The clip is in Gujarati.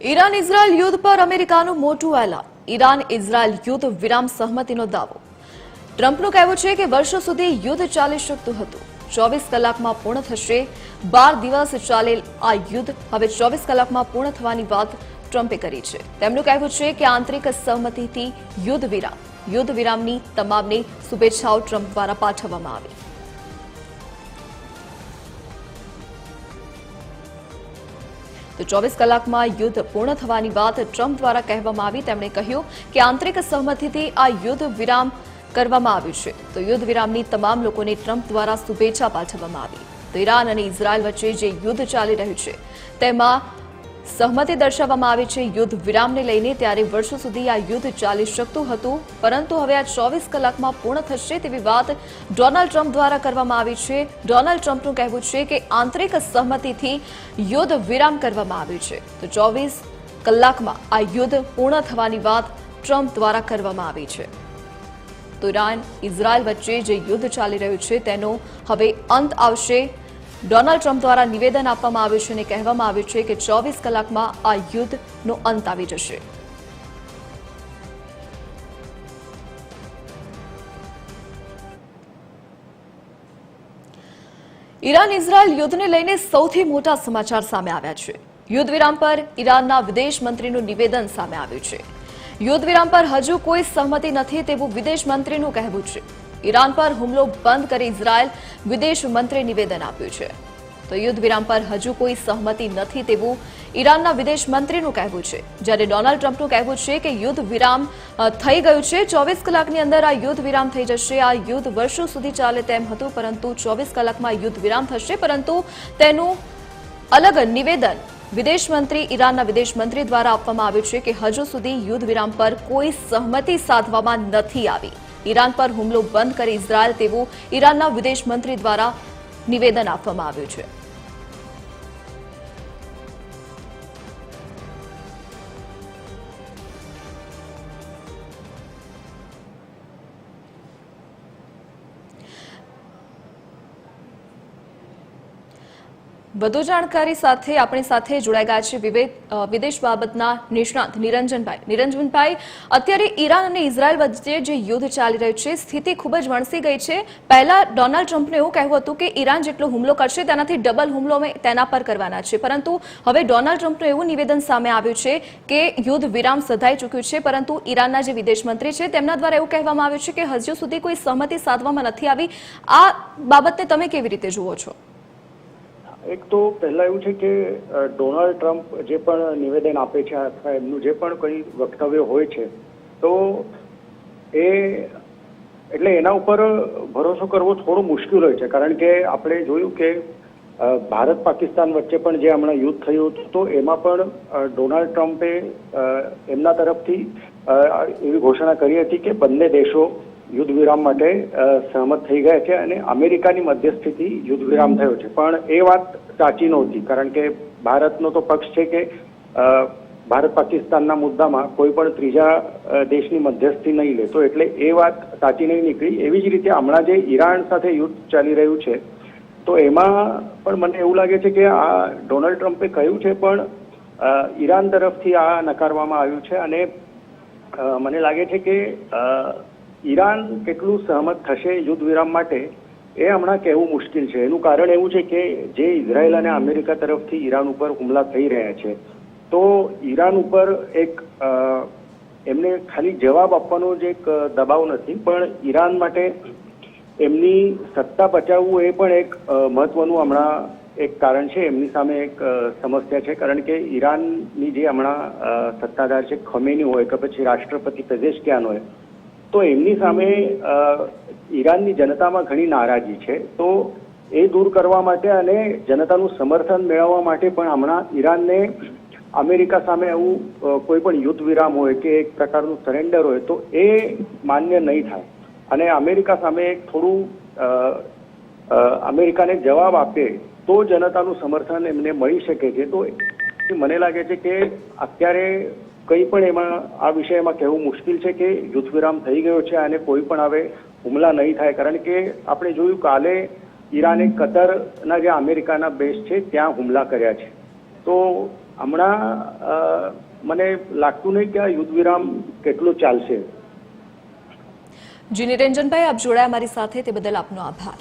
ઈરાન ઇઝરાયલ યુદ્ધ પર અમેરિકાનું મોટું એલાન. ઈરાન ઇઝરાયલ યુદ્ધ વિરામ સહમતિનો દાવો. ટ્રમ્પનું કહેવું છે કે વર્ષો સુધી યુદ્ધ ચાલી શકતું હતું. ચોવીસ કલાકમાં પૂર્ણ થશે. બાર દિવસ ચાલેલ આ યુદ્ધ. હવે ચોવીસ કલાકમાં પૂર્ણ થવાની વાત ટ્રમ્પે કરી છે. તેમનું કહેવું છે કે આંતરિક સહમતિથી યુદ્ધ વિરામ. યુદ્ધ વિરામની તમામને શુભેચ્છાઓ ટ્રમ્પ દ્વારા પાઠવવામાં આવી. તો ચોવીસ કલાકમાં યુદ્ધ પૂર્ણ થવાની વાત ટ્રમ્પ દ્વારા કહેવામાં આવી. તેમણે કહ્યું કે આંતરિક સહમતિથી આ યુદ્ધ વિરામ કરવામાં આવ્યું છે. તો યુદ્ધ વિરામની તમામ લોકોને ટ્રમ્પ દ્વારા શુભેચ્છા પાઠવવામાં આવી. તો ઈરાન અને ઇઝરાયલ વચ્ચે જે યુદ્ધ ચાલી રહ્યું છે, તેમાં સહમતિ દર્શાવવામાં આવી છે યુદ્ધ વિરામને લઈને. ત્યારે વર્ષો સુધી આ યુદ્ધ ચાલી શકતું હતું, પરંતુ હવે આ ચોવીસ કલાકમાં પૂર્ણ થશે તેવી વાત ડોનાલ્ડ ટ્રમ્પ દ્વારા કરવામાં આવી છે. ડોનાલ્ડ ટ્રમ્પનું કહેવું છે કે આંતરિક સહમતિથી યુદ્ધ વિરામ કરવામાં આવ્યું છે. તો ચોવીસ કલાકમાં આ યુદ્ધ પૂર્ણ થવાની વાત ટ્રમ્પ દ્વારા કરવામાં આવી છે. તો ઈરાન, ઇઝરાયલ વચ્ચે જે યુદ્ધ ચાલી રહ્યું છે તેનો હવે અંત આવશે. ડોનાલ્ડ ટ્રમ્પ દ્વારા નિવેદન આપવામાં આવ્યું છે અને કહેવામાં આવ્યું છે કે ચોવીસ કલાકમાં આ યુદ્ધનો અંત આવી જશે. ઈરાન ઇઝરાયલ યુદ્ધને લઈને સૌથી મોટા સમાચાર સામે આવ્યા છે. યુદ્ધ વિરામ પર ઈરાનના વિદેશ મંત્રીનું નિવેદન સામે આવ્યું છે. યુદ્ધ વિરામ પર હજુ કોઈ સહમતિ નથી તેવું વિદેશ મંત્રીનું કહેવું છે. ઈરાન પર હુમલો બંધ કરી ઇઝરાયલ વિદેશ મંત્રી નિવેદન આપ્યું છે. તો યુદ્ધ વિરામ પર હજુ કોઈ સહમતિ નથી તેવું ઈરાનના વિદેશ મંત્રીનું કહેવું છે. જ્યારે ડોનાલ્ડ ટ્રમ્પનું કહેવું છે કે યુદ્ધ વિરામ થઈ ગયું છે, ચોવીસ કલાકની અંદર આ યુદ્ધ વિરામ થઈ જશે, આ યુદ્ધ વર્ષો સુધી ચાલે તેમ હતું, પરંતુ ચોવીસ કલાકમાં યુદ્ધ વિરામ થશે, પરંતુ તેનું અલગ નિવેદન વિદેશ મંત્રી, ઈરાનના વિદેશ મંત્રી દ્વારા આપવામાં આવ્યું છે કે હજુ સુધી યુદ્ધ વિરામ પર કોઈ સહમતિ સાધવામાં નથી આવી. ઈરાન પર હુમલો બંધ કરી ઇઝરાયલ તેવું ઈરાનના વિદેશ મંત્રી દ્વારા નિવેદન આપવામાં આવ્યું છે. વધુ જાણકારી સાથે આપણી સાથે જોડાઈ ગયા છે વિવેદ વિદેશ બાબતના નિષ્ણાંત નિરંજનભાઈ. નિરંજનભાઈ, અત્યારે ઈરાન અને ઇઝરાયલ વચ્ચે જે યુદ્ધ ચાલી રહ્યું છે, સ્થિતિ ખૂબ જ વણસી ગઈ છે. પહેલા ડોનાલ્ડ ટ્રમ્પને એવું કહેવું હતું કે ઈરાન જેટલો હુમલો કરશે, તેનાથી ડબલ હુમલો તેના પર કરવાના છે. પરંતુ હવે ડોનાલ્ડ ટ્રમ્પનું એવું નિવેદન સામે આવ્યું છે કે યુદ્ધ વિરામ સધાઈ ચૂક્યું છે, પરંતુ ઈરાનના જે વિદેશ મંત્રી છે, તેમના દ્વારા એવું કહેવામાં આવ્યું છે કે હજુ સુધી કોઈ સહમતિ સાધવામાં નથી આવી. આ બાબતને તમે કેવી રીતે જુઓ છો? એક તો પહેલા એવું છે કે ડોનાલ્ડ ટ્રમ્પ જે પણ નિવેદન આપે છે અથવા એમનું જે પણ કંઈ વક્તવ્ય હોય છે, તો એ એટલે એના ઉપર ભરોસો કરવો થોડો મુશ્કેલ હોય છે. કારણ કે આપણે જોયું કે ભારત પાકિસ્તાન વચ્ચે પણ જે હમણાં યુદ્ધ થયું હતું, તો એમાં પણ ડોનાલ્ડ ટ્રમ્પે એમના તરફથી એવી ઘોષણા કરી હતી કે બંને દેશો યુદ્ધ વિરામ માટે સહમત થઈ ગયા છે અને અમેરિકાની મધ્યસ્થીથી યુદ્ધ વિરામ થયો છે. પણ એ વાત સાચી નહોતી, કારણ કે ભારતનો તો પક્ષ છે કે ભારત પાકિસ્તાનના મુદ્દામાં કોઈ પણ ત્રીજા દેશની મધ્યસ્થી નહીં લે. તો એટલે એ વાત સાચી નહીં નીકળી. એવી જ રીતે હમણાં જે ઈરાન સાથે યુદ્ધ ચાલી રહ્યું છે, તો એમાં પણ મને એવું લાગે છે કે આ ડોનાલ્ડ ટ્રમ્પે કહ્યું છે, પણ ઈરાન તરફથી આ નકારવામાં આવ્યું છે અને મને લાગે છે કે ઈરાન કેટલું સહમત થશે યુદ્ધ વિરામ માટે એ હમણાં કહેવું મુશ્કેલ છે. એનું કારણ એવું છે કે જે ઇઝરાયલ અને અમેરિકા તરફથી ઈરાન ઉપર હુમલા થઈ રહ્યા છે. તો ઈરાન ઉપર એક એમને ખાલી જવાબ આપવાનો જ એક દબાવ નથી, પણ ઈરાન માટે એમની સત્તા બચાવવું એ પણ એક મહત્વનું હમણાં એક કારણ છે. એમની સામે એક સમસ્યા છે. કારણ કે ઈરાનની જે હમણાં સત્તાધાર છે, ખમેની હોય કે પછી રાષ્ટ્રપતિ પેઝેશકિયાન હોય તો એમની સામે ઈરાનની જનતામાં ઘણી નારાજી છે. તો એ દૂર કરવા માટે અને જનતાનું સમર્થન મેળવવા માટે પણ હમણાં ઈરાનને અમેરિકા સામે આવું કોઈ પણ યુદ્ધ વિરામ હોય કે એક પ્રકારનું સરેન્ડર હોય તો એ માન્ય નહીં થાય. અને અમેરિકા સામે થોડું અમેરિકાને જવાબ આપે તો જનતાનું સમર્થન એમને મળી શકે છે. તો મને લાગે છે કે અત્યારે કંઈ પણ એમાં આ વિષયમાં કહેવું મુશ્કેલ છે કે યુદ્ધ વિરામ થઈ ગયો છે અને કોઈ પણ હવે હુમલા નહીં થાય. કારણ કે આપણે જોયું કાલે ઈરાને કતરના જે અમેરિકાના બેસ છે, ત્યાં હુમલા કર્યા છે. તો હમણાં મને લાગતું નહીં કે આ યુદ્ધ વિરામ કેટલો ચાલશે. જી નિરંજનભાઈ, આપ જોડાયા અમારી સાથે, તે બદલ આપનો આભાર.